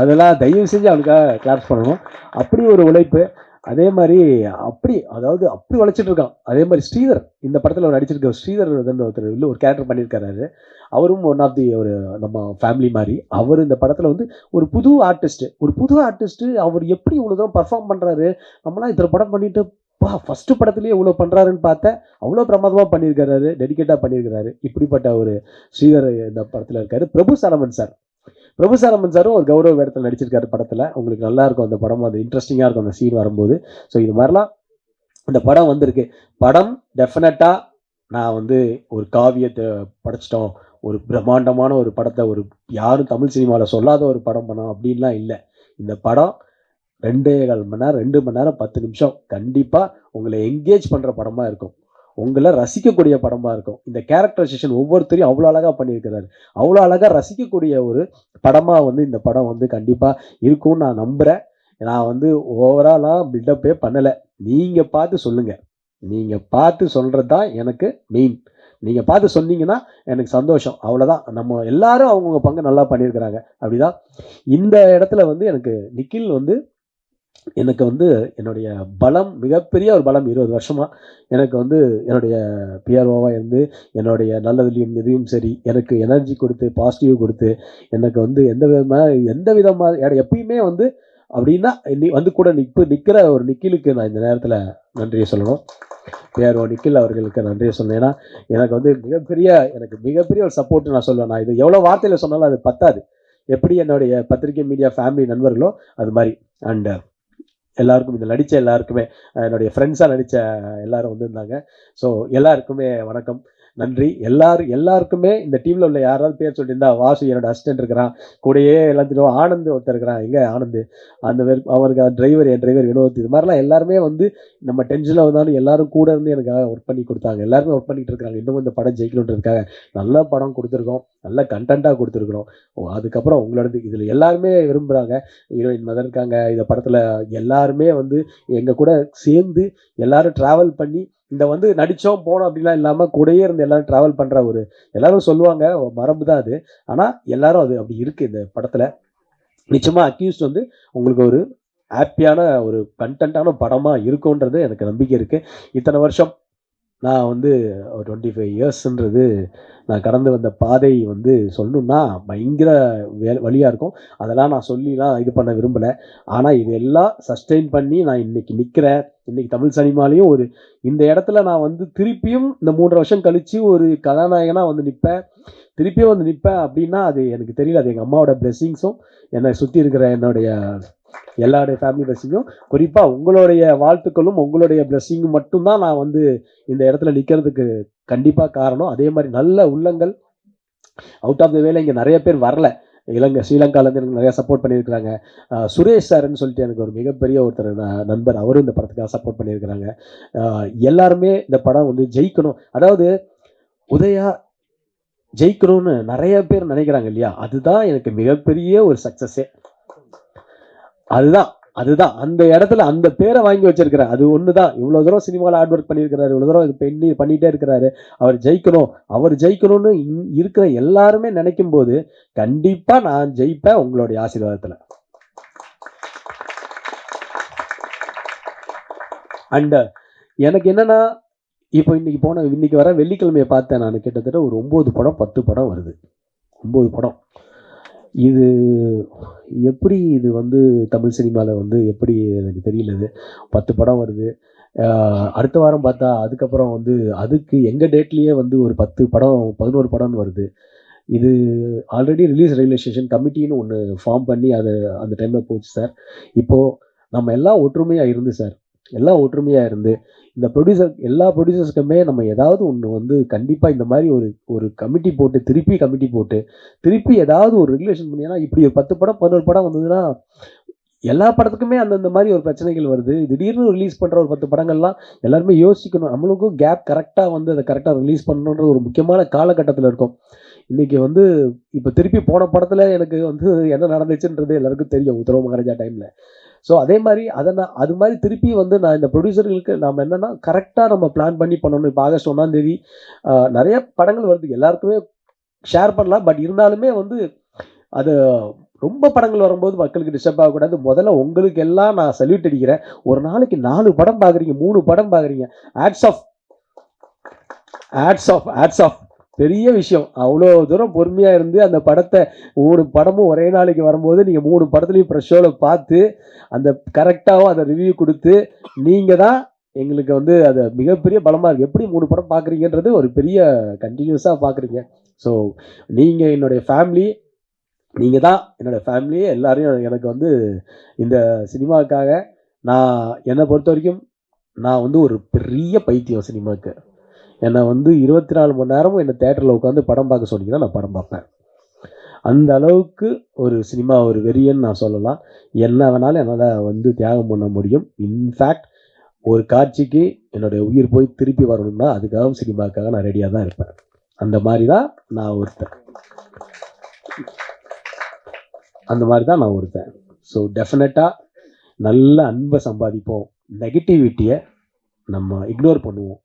அதெல்லாம் தயவு செஞ்சு அவனுக்காக கிளாப்ஸ் பண்ணணும். அப்படி ஒரு உழைப்பு அதே மாதிரி அப்படி அதாவது அப்படி உழைச்சிட்டு இருக்கான். அதே மாதிரி ஸ்ரீதர் இந்த படத்தில் அவர் நடிச்சிருக்க ஸ்ரீதர் ஒருத்தர் இல்லை ஒரு கேரக்டர் பண்ணியிருக்காரு அவரும் ஒன் ஆஃப் தி ஒரு நம்ம ஃபேமிலி மாதிரி. அவர் இந்த படத்தில் வந்து ஒரு புது ஆர்டிஸ்ட் ஒரு புது ஆர்டிஸ்ட் அவர் எப்படி இவ்வளோ தூரம் பர்ஃபார்ம் பண்ணுறாரு நம்மளாம் இத்தனை படம் பண்ணிட்டு பா ஃபஸ்ட்டு படத்துலேயே இவ்வளோ பண்ணுறாருன்னு பார்த்தேன். அவ்வளோ பிரமாதமாக பண்ணியிருக்காரு டெடிக்கேட்டாக பண்ணியிருக்கிறாரு. இப்படிப்பட்ட ஒரு ஸ்ரீதர் இந்த படத்தில் இருக்காரு. Prabhu Solomon sir Prabhu Solomon சாரும் ஒரு கௌரவ வேடத்தில் நடிச்சிருக்காரு படத்தில். உங்களுக்கு நல்லா இருக்கும் அந்த படம். அது இன்ட்ரெஸ்டிங்காக இருக்கும் அந்த சீன் வரும்போது. ஸோ இது மாதிரிலாம் இந்த படம் வந்திருக்கு. படம் டெஃபினட்டாக நான் வந்து ஒரு காவியத்தை படைச்சிட்டோம். ஒரு பிரம்மாண்டமான ஒரு படத்தை ஒரு யாரும் தமிழ் சினிமாவில் சொல்லாத ஒரு படம் பண்ணோம் அப்படின்லாம் இல்லை. இந்த படம் ரெண்டே கால் மணி நேரம் ரெண்டு மணி நேரம் பத்து நிமிஷம். கண்டிப்பாக உங்களை என்கேஜ் பண்ணுற படமாக இருக்கும். உங்களை ரசிக்கக்கூடிய படமாக இருக்கும். இந்த கேரக்டரைசேஷன் ஒவ்வொருத்தரையும் அவ்வளோ அழகாக பண்ணியிருக்கிறாரு. அவ்வளோ அழகாக ரசிக்கக்கூடிய ஒரு படமாக வந்து இந்த படம் வந்து கண்டிப்பாக இருக்கும்னு நான் நம்புகிறேன் நான் வந்து ஓவராலாக பில்டப்பே பண்ணலை. நீங்கள் பார்த்து சொல்லுங்கள் நீங்கள் பார்த்து சொல்கிறது தான் எனக்கு மெயின் நீங்கள் பார்த்து சொன்னீங்கன்னா எனக்கு சந்தோஷம். அவ்வளோதான் நம்ம எல்லாரும் அவங்கவுங்க பங்கு நல்லா பண்ணியிருக்கிறாங்க. அப்படிதான். இந்த இடத்துல வந்து எனக்கு நிக்கில் வந்து எனக்கு வந்து என்னுடைய பலம் மிகப்பெரிய ஒரு பலம் இருபது வருஷமாக எனக்கு வந்து என்னுடைய பிஆர்ஓவாக இருந்து என்னுடைய நல்லதுலையும் எதையும் சரி எனக்கு எனர்ஜி கொடுத்து பாசிட்டிவ் கொடுத்து எனக்கு வந்து எந்த விதமாக எந்த விதமாக எப்பயுமே வந்து அப்படின்னா நீ வந்து கூட நிற்பு நிற்கிற ஒரு நிக்கிலுக்கு நான் இந்த நேரத்தில் நன்றியை சொல்லணும். பிஆர்ஓ நிக்கில் அவர்களுக்கு நன்றியை சொல்லணும். ஏன்னா எனக்கு வந்து மிகப்பெரிய எனக்கு மிகப்பெரிய ஒரு சப்போர்ட் நான் சொல்லுவேன் நான் இது எவ்வளோ வார்த்தையில் சொன்னாலும் அது பத்தாது. எப்படி என்னுடைய பத்திரிகை மீடியா ஃபேமிலி நண்பர்களோ அது மாதிரி. அண்ட் எல்லாருக்கும் இதில் நடித்த எல்லாருக்குமே என்னுடைய ஃப்ரெண்ட்ஸாக நடித்த எல்லாரும் வந்திருந்தாங்க. ஸோ எல்லாருக்குமே வணக்கம். நன்றி. எல்லாரும் எல்லாருக்குமே இந்த டீமில் உள்ள யாராவது பேர் சொல்லியிருந்தா வாசு என்னோட அசிஸ்டன்ட் இருக்கிறான். கூடயே எல்லாத்தையும் ஆனந்த் ஒருத்தர் இருக்கிறான். எங்கே ஆனந்த்? அந்த பேர் அவருக்கு டிரைவர் என் டிரைவர் வினோத். இது மாதிரிலாம் எல்லாருமே வந்து நம்ம டென்ஷனில் வந்தாலும் எல்லாரும் கூட இருந்து எனக்காக ஒர்க் பண்ணி கொடுத்தாங்க. எல்லாருமே ஒர்க் பண்ணிட்டு இருக்காங்க இன்னும் இந்த படம் ஜெயிக்கணுன்றதுக்காக நல்ல படம் கொடுத்துருக்கோம். நல்ல கண்டென்ட்டாக கொடுத்துருக்குறோம். ஓ, அதுக்கப்புறம் உங்களோட இதில் எல்லாருமே விரும்புகிறாங்க ஹீரோயின் மதன் இருக்காங்க. இந்த படத்தில் எல்லாருமே வந்து எங்கள் கூட சேர்ந்து எல்லாரும் ட்ராவல் பண்ணி இந்த வந்து நடித்தோம் போனோம் அப்படிலாம் இல்லாமல் கூடயே இருந்து எல்லாரும் ட்ராவல் பண்ணுற ஒரு எல்லாரும் சொல்லுவாங்க மரபு தான் அது. ஆனால் எல்லாரும் அது அப்படி இருக்குது இந்த படத்தில். நிச்சயமாக அக்யூஸ்ட் வந்து உங்களுக்கு ஒரு ஹாப்பியான ஒரு கண்டென்ட்டான படமாக இருக்கும்ன்றது எனக்கு நம்பிக்கை இருக்குது இத்தனை வருஷம் நான் வந்து ஒரு டுவெண்ட்டி ஃபைவ் இயர்ஸ்ன்றது நான் கடந்து வந்த பாதை வந்து சொல்லணும்னா பயங்கர வே வழியாக இருக்கும். அதெல்லாம் நான் சொல்லிலாம் இது பண்ண விரும்பலை. ஆனால் இது எல்லாம் சஸ்டெயின் பண்ணி நான் இன்னைக்கு நிற்கிறேன் இன்னைக்கு தமிழ் சினிமாலையும் ஒரு இந்த இடத்துல நான் வந்து திருப்பியும் இந்த மூன்றரை வருஷம் கழித்து ஒரு கதாநாயகனாக வந்து நிற்பேன் திருப்பியும் வந்து நிற்பேன் அப்படின்னா அது எனக்கு தெரியல. அது எங்கள் அம்மாவோட பிளெஸ்ஸிங்ஸும் என்னை சுற்றி இருக்கிற என்னுடைய எல்லாருடைய ஃபேமிலி பிளஸிங்கும் குறிப்பாக உங்களுடைய வாழ்த்துக்களும் உங்களுடைய பிளஸ்ஸிங்கும் மட்டும்தான் நான் வந்து இந்த இடத்துல நிற்கிறதுக்கு கண்டிப்பாக காரணம். அதே மாதிரி நல்ல உள்ளங்கள். அவுட் ஆஃப் த வேலை இங்கே நிறைய பேர் வரல. இலங்கை ஸ்ரீலங்காலேருந்து எனக்கு நிறைய சப்போர்ட் பண்ணியிருக்கிறாங்க. சுரேஷ் சார்னு சொல்லிட்டு எனக்கு ஒரு மிகப்பெரிய ஒருத்தர் ந- நண்பர். அவரும் இந்த படத்துக்காக சப்போர்ட் பண்ணியிருக்கிறாங்க. எல்லாருமே இந்த படம் வந்து ஜெயிக்கணும். அதாவது உதயா ஜெயிக்கணும்னு நிறைய பேர் நினைக்கிறாங்க இல்லையா? அதுதான் எனக்கு மிகப்பெரிய ஒரு சக்ஸஸே அதுதான் அதுதான். அந்த இடத்துல அந்த பேரை வாங்கி வச்சிருக்கிறேன் அது ஒன்று தான் இவ்வளோ தூரம் சினிமாவில் ஹார்ட் ஒர்க் பண்ணியிருக்கிறாரு. இவ்வளோ தூரம் இது பண்ணி பண்ணிகிட்டே இருக்கிறாரு. அவர் ஜெயிக்கணும். அவர் ஜெயிக்கணும்னு இருக்கிற எல்லாருமே நினைக்கும் போது கண்டிப்பாக நான் ஜெயிப்பேன் உங்களுடைய ஆசீர்வாதத்தில். அண்ட் எனக்கு என்னன்னா இப்போ இன்னைக்கு போன இன்னைக்கு வர வெள்ளிக்கிழமையை பார்த்தேன் நான். கிட்டத்தட்ட ஒரு ஒம்பது படம் பத்து படம் வருது. ஒம்பது படம். இது எப்படி இது வந்து தமிழ் சினிமாவில் வந்து எப்படி எனக்கு தெரியல இது? பத்து படம் வருது. அடுத்த வாரம் பார்த்தா அதுக்கப்புறம் வந்து அதுக்கு எங்கள் டேட்லேயே வந்து ஒரு பத்து படம் பதினோரு படம்னு வருது. இது ஆல்ரெடி ரிலீஸ் ரியலைசேஷன் கமிட்டின்னு ஒன்று ஃபார்ம் பண்ணி அதை அந்த டைமில் போச்சு சார் இப்போது நம்ம எல்லாம் ஒற்றுமையாக இருந்து சார் எல்லாம் ஒற்றுமையாக இருந்து இந்த ப்ரொடியூசர் எல்லா ப்ரொடியூசர்ஸ்க்குமே நம்ம ஏதாவது ஒன்று வந்து கண்டிப்பாக இந்த மாதிரி ஒரு ஒரு கமிட்டி போட்டு திருப்பி கமிட்டி போட்டு திருப்பி ஏதாவது ஒரு ரெகுலேஷன் பண்ணி ஏன்னா இப்படி ஒரு பத்து படம் பதினோரு படம் வந்ததுன்னா எல்லா படத்துக்குமே அந்தந்த மாதிரி ஒரு பிரச்சனைகள் வருது. திடீர்னு ரிலீஸ் பண்ணுற ஒரு பத்து படங்கள்லாம் எல்லாருமே யோசிக்கணும். நம்மளுக்கும் கேப் கரெக்டாக வந்து அதை கரெக்டாக ரிலீஸ் பண்ணணுன்ற ஒரு முக்கியமான காலகட்டத்தில் இருக்கும். இன்றைக்கி வந்து இப்போ திருப்பி போன படத்தில் எனக்கு வந்து என்ன நடந்துச்சுன்றது எல்லாருக்கும் தெரியும். உத்தரவு மகாராஜா டைமில் ஸோ அதே மாதிரி அதை நான் அது மாதிரி திருப்பி வந்து நான் இந்த ப்ரொடியூசர்களுக்கு நாம் என்னென்னா கரெக்டாக நம்ம பிளான் பண்ணி பண்ணணும். இப்போ ஆகஸ்ட் ஒன்றாந்தேதி நிறைய படங்கள் வருது. எல்லாருக்குமே ஷேர் பண்ணலாம். பட் இருந்தாலுமே வந்து அது ரொம்ப படங்கள் வரும்போது மக்களுக்கு டிஸ்டர்ப் ஆகக்கூடாது. முதல்ல உங்களுக்கு எல்லாம் நான் சல்யூட் அடிக்கிறேன். ஒரு நாளைக்கு நாலு படம் பார்க்குறீங்க மூணு படம் பார்க்குறீங்க. Hats off hats off hats off பெரிய விஷயம். அவ்வளோ தூரம் பொறுமையாக இருந்து அந்த படத்தை மூணு படமும் ஒரே நாளைக்கு வரும்போது நீங்கள் மூணு படத்துலையும் ப்ரெஷ் ஷோவில் பார்த்து அந்த கரெக்டாகவும் அதை ரிவ்யூ கொடுத்து நீங்கள் தான் எங்களுக்கு வந்து அது மிகப்பெரிய பலமாக இருக்குது எப்படி மூணு படம் பார்க்குறீங்கன்றது ஒரு பெரிய கண்டினியூஸாக பார்க்குறீங்க. ஸோ நீங்கள் என்னுடைய ஃபேமிலி நீங்கள் தான் என்னோடய ஃபேமிலி எல்லோரையும் எனக்கு வந்து இந்த சினிமாவுக்காக நான் என்னை பொறுத்த வரைக்கும் நான் வந்து ஒரு பெரிய பைத்தியம் சினிமாவுக்கு. என்னை வந்து இருபத்தி நாலு மணி நேரமும் என்னை தேட்டரில் உட்காந்து படம் பார்க்க சொன்னீங்கன்னா நான் படம் பார்ப்பேன். அந்த அளவுக்கு ஒரு சினிமா ஒரு வெறியன்னு நான் சொல்லலாம். என்ன வேணாலும் என்னால் வந்து தியாகம் பண்ண முடியும். இன்ஃபேக்ட் ஒரு காட்சிக்கு என்னுடைய உயிர் போய் திருப்பி வரணும்னா அதுக்காகவும் சினிமாவுக்காக நான் ரெடியாக தான் இருப்பேன். அந்த மாதிரி தான் நான் ஒருத்தன். அந்த மாதிரி தான் நான் ஒருத்தன். ஸோ டெஃபினட்டாக நல்ல அன்பை சம்பாதிப்போம். நெகட்டிவிட்டியை நம்ம இக்னோர் பண்ணுவோம்.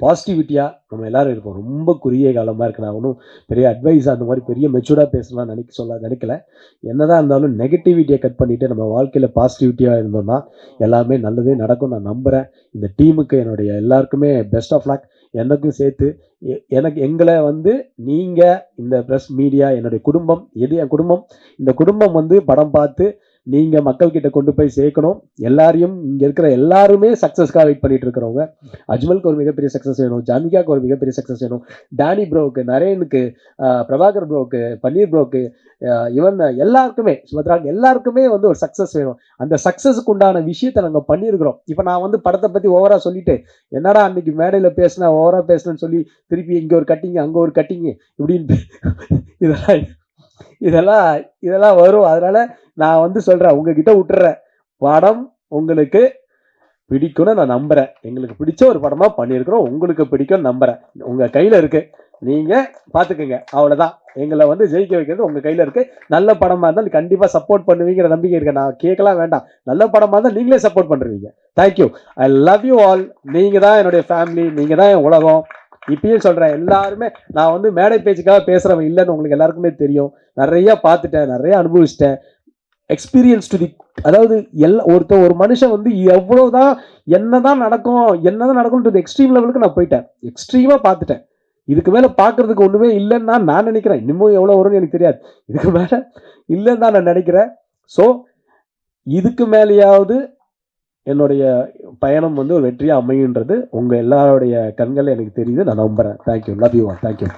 பாசிட்டிவிட்டியாக நம்ம எல்லாரும் இருக்கோம். ரொம்ப குறுகிய காலமாக இருக்கு. நான் ஒன்றும் பெரிய அட்வைஸ் அந்த மாதிரி பெரிய மெச்சூர்டாக பேசலாம் நினைக்க சொல்ல நினைக்கல. என்னதான் இருந்தாலும் நெகட்டிவிட்டியை கட் பண்ணிவிட்டு நம்ம வாழ்க்கையில் பாசிட்டிவிட்டியாக இருந்தோம்னா எல்லாமே நல்லதே நடக்கும். நான் நம்புகிறேன் இந்த டீமுக்கு என்னுடைய எல்லாருக்குமே பெஸ்ட் ஆஃப் லக் எனக்கும் சேர்த்து எ- எனக்கு எங்களை வந்து நீங்கள் இந்த ப்ரெஸ் மீடியா என்னுடைய குடும்பம் எது என் குடும்பம்? இந்த குடும்பம் வந்து படம் பார்த்து நீங்கள் மக்கள்கிட்ட கொண்டு போய் சேர்க்கணும். எல்லாரையும் இங்கே இருக்கிற எல்லாருமே சக்ஸஸ்க்காக வெயிட் பண்ணிட்டு இருக்கிறவங்க. அஜ்மலுக்கு ஒரு மிகப்பெரிய சக்ஸஸ் வேணும். ஜாமிகாவுக்கு ஒரு மிகப்பெரிய சக்ஸஸ் வேணும். டேனி ப்ரோவுக்கு நரேனுக்கு பிரபாகர் ப்ரோவுக்கு பன்னீர் ப்ரோவுக்கு இவன் எல்லாருக்குமே சுபத்ராக்கு எல்லாருக்குமே வந்து ஒரு சக்ஸஸ் வேணும். அந்த சக்ஸஸுக்கு உண்டான விஷயத்தை நாங்கள் பண்ணியிருக்கிறோம். இப்போ நான் வந்து படத்தை பற்றி ஓவராக சொல்லிட்டு என்னடா அன்னைக்கு மேடையில் பேசினா ஓவராக பேசினேன்னு சொல்லி திருப்பி இங்கே ஒரு கட்டிங்க அங்கே ஒரு கட்டிங்க இப்படின்னு இதெல்லாம் இதெல்லாம் இதெல்லாம் வரும். அதனால நான் வந்து சொல்கிறேன் உங்ககிட்ட விட்டுறேன். படம் உங்களுக்கு பிடிக்கும்னு நான் நம்புகிறேன் எங்களுக்கு பிடிச்ச ஒரு படமாக பண்ணியிருக்கிறோம். உங்களுக்கு பிடிக்கும்னு நம்புகிறேன் உங்கள் கையில் இருக்குது நீங்கள் பார்த்துக்குங்க அவ்வளோதான் எங்களை வந்து ஜெயிக்க வைக்கிறது உங்கள் கையில் இருக்குது நல்ல படமாக இருந்தால் கண்டிப்பாக சப்போர்ட் பண்ணுவீங்கிற நம்பிக்கை இருக்கு. நான் கேட்கலாம் வேண்டாம். நல்ல படமாக இருந்தால் நீங்களே சப்போர்ட் பண்ணுறீங்க thank you I love you all நீங்கள் தான் என்னுடைய ஃபேமிலி நீங்கள் தான் என் உலகம். இப்பயும் சொல்கிறேன் எல்லாருமே நான் வந்து மேடை பேச்சுக்காக பேசுகிறவன் இல்லைன்னு உங்களுக்கு எல்லாருக்குமே தெரியும். நிறைய பார்த்துட்டேன் நிறைய அனுபவிச்சிட்டேன். எக்ஸ்பீரியன்ஸ் டு தி அதாவது எல்லா ஒருத்த ஒரு மனுஷன் வந்து எவ்வளோதான் என்னதான் நடக்கும் என்னதான் தான் டு எக்ஸ்ட்ரீம் லெவலுக்கு நான் போயிட்டேன். எக்ஸ்ட்ரீமாக பார்த்துட்டேன். இதுக்கு மேலே பார்க்கறதுக்கு ஒன்றுமே இல்லைன்னு நான் நினைக்கிறேன். இன்னமும் எவ்வளோ வரும்னு எனக்கு தெரியாது. இதுக்கு மேலே இல்லைன்னு தான் நான் நினைக்கிறேன். ஸோ இதுக்கு மேலேயாவது என்னுடைய பயணம் வந்து ஒரு வெற்றியாக அமையுன்றது உங்கள் எல்லாருடைய கண்கள் எனக்கு தெரியுது. நான் நம்புகிறேன் தேங்க்யூ லவ் யூ தேங்க்யூ